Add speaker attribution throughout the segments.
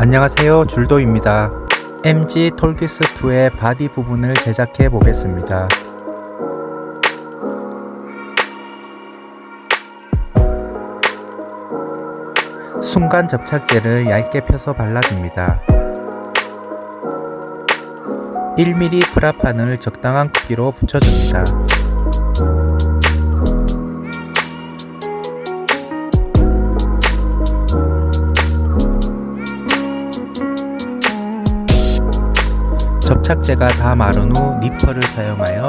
Speaker 1: 안녕하세요 줄도입니다. MG 톨기스2의 바디 부분을 제작해 보겠습니다. 순간 접착제를 얇게 펴서 발라줍니다. 1mm 프라판을 적당한 크기로 붙여줍니다 접착제가 다 마른 후 니퍼를 사용하여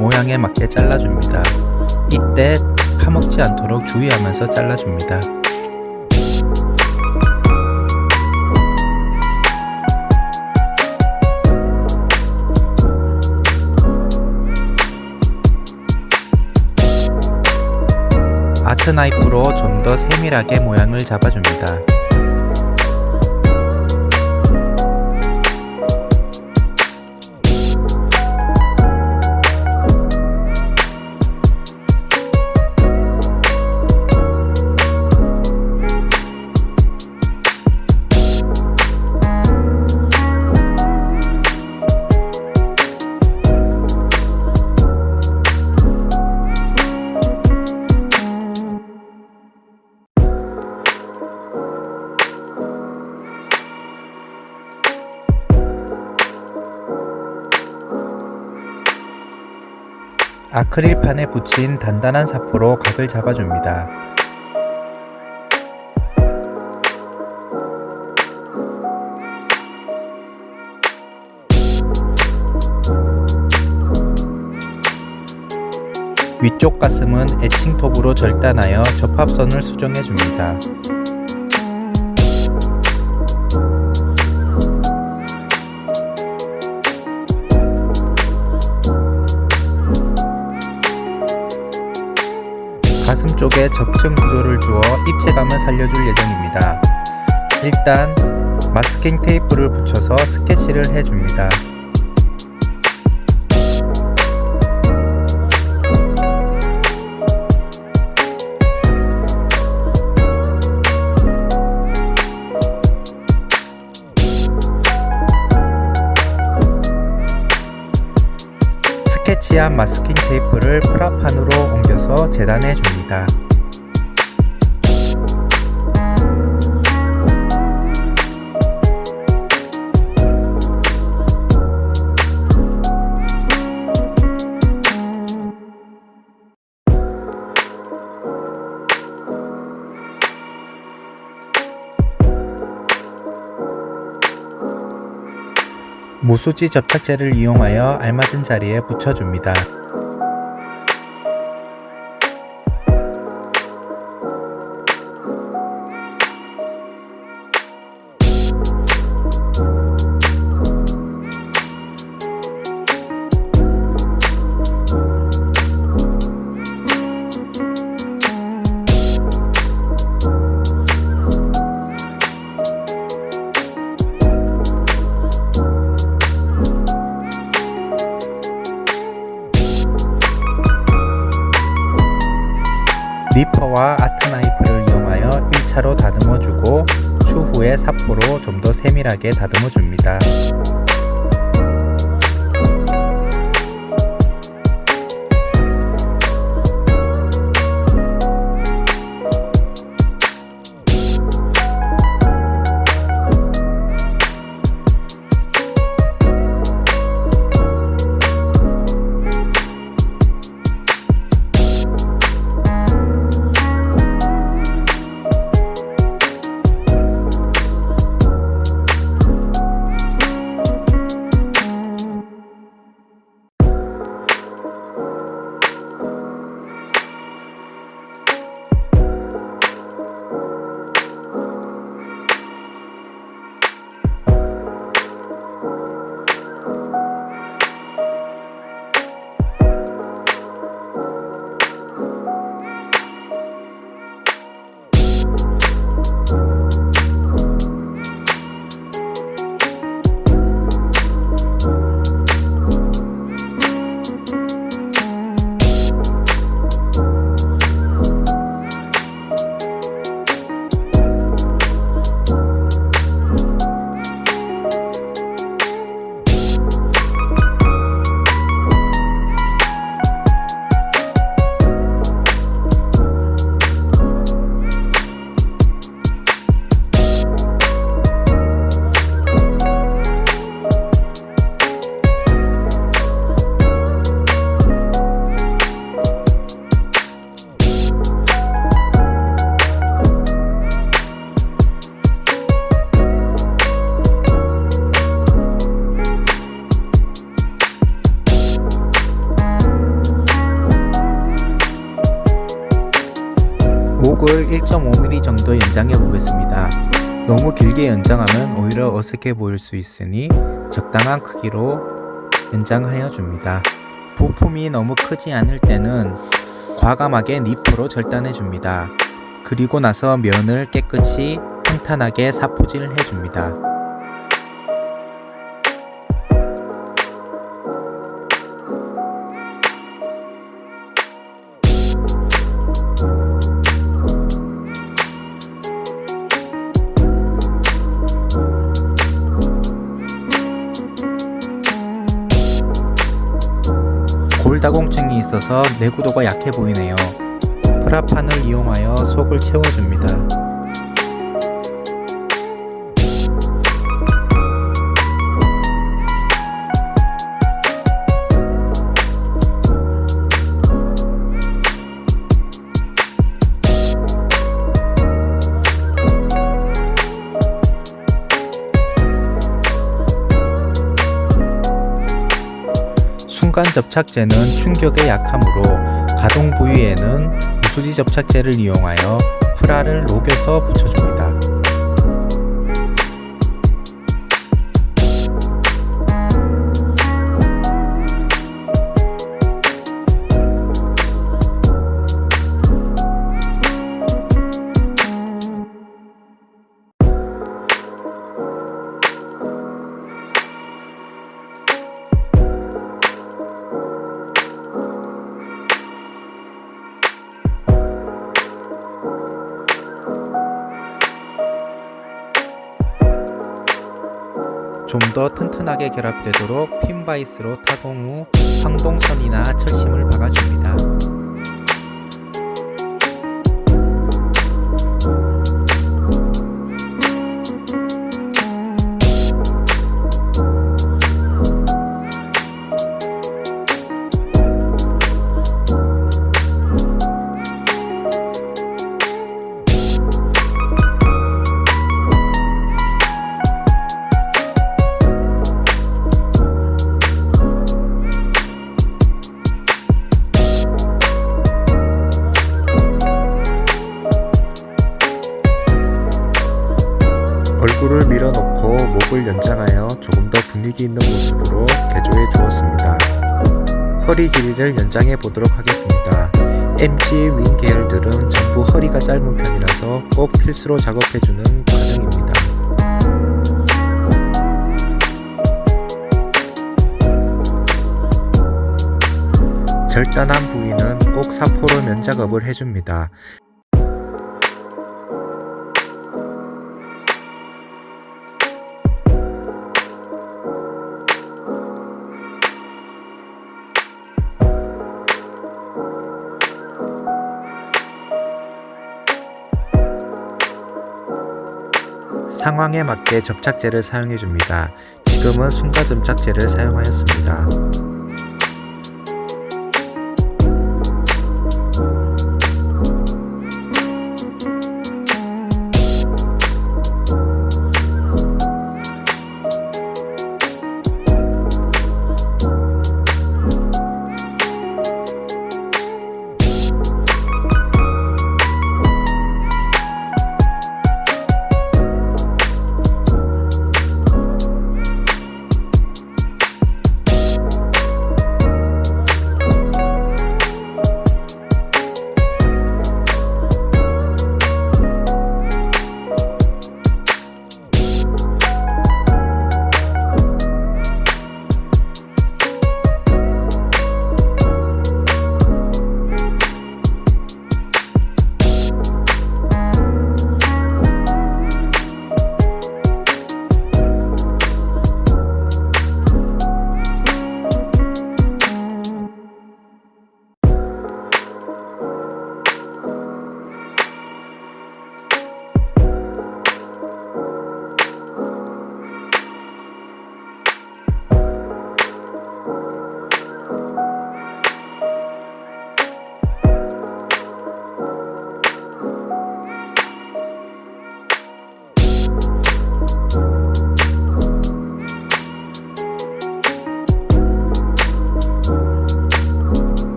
Speaker 1: 모양에 맞게 잘라줍니다. 이때 파먹지 않도록 주의하면서 잘라줍니다. 아트 나이프로 좀 더 세밀하게 모양을 잡아줍니다. 아크릴판에 붙인 단단한 사포로 각을 잡아줍니다. 위쪽 가슴은 에칭톱으로 절단하여 접합선을 수정해줍니다. 쪽에 적층 구조를 주어 입체감을 살려줄 예정입니다. 일단 마스킹 테이프를 붙여서 스케치를 해줍니다. 스케치한 마스킹 테이프를 프라판으로 옮겨서 재단해 줍니다. 무수지 접착제를 이용하여 알맞은 자리에 붙여줍니다. 니퍼와 아트 나이프를 이용하여 1차로 다듬어주고 추후에 사포로 좀 더 세밀하게 다듬어줍니다. 홀을 1.5mm 정도 연장해 보겠습니다. 너무 길게 연장하면 오히려 어색해 보일 수 있으니 적당한 크기로 연장하여 줍니다. 부품이 너무 크지 않을 때는 과감하게 니프로 절단해 줍니다. 그리고 나서 면을 깨끗이 평탄하게 사포질 해 줍니다. 있어서 내구도가 약해 보이네요. 프라판을 이용하여 속을 채워줍니다. 순간 접착제는 충격에 약하므로 가동 부위에는 무수지 접착제를 이용하여 프라를 녹여서 붙여줍니다. 좀 더 튼튼하게 결합되도록 핀바이스로 타공 후 황동선이나 철심을 박아줍니다. 허리 길이를 연장해 보도록 하겠습니다. MG 윙 계열들은 전부 허리가 짧은 편이라서 꼭 필수로 작업해주는 과정입니다. 절단한 부위는 꼭 사포로 면작업을 해줍니다. 상황에 맞게 접착제를 사용해 줍니다. 지금은 순가 접착제를 사용하였습니다.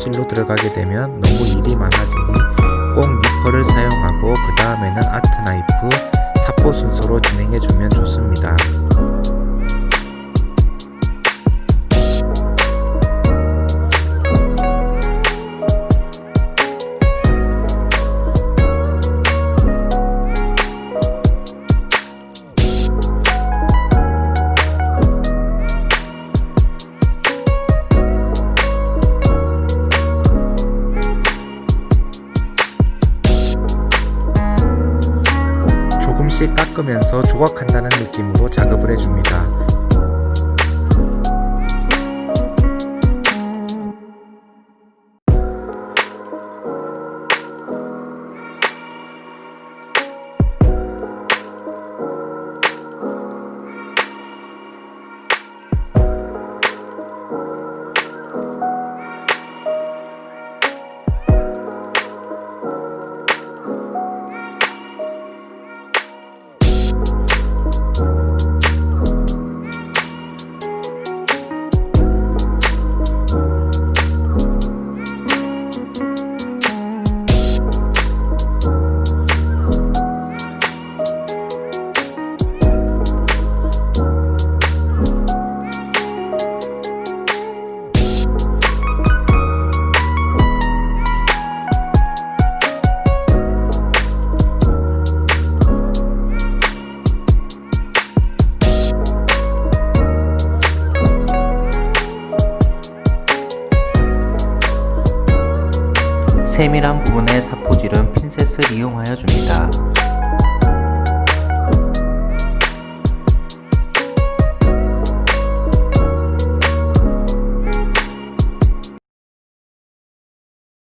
Speaker 1: 사포질로 들어가게 되면 너무 일이 많아지니 꼭 니퍼를 사용하고 그 다음에는 아트 나이프, 사포 순서로 진행해주면 좋습니다. 조금씩 깎으면서 조각한다는 느낌으로 작업을 해줍니다. 세밀한 부분의 사포질은 핀셋을 이용하여 줍니다.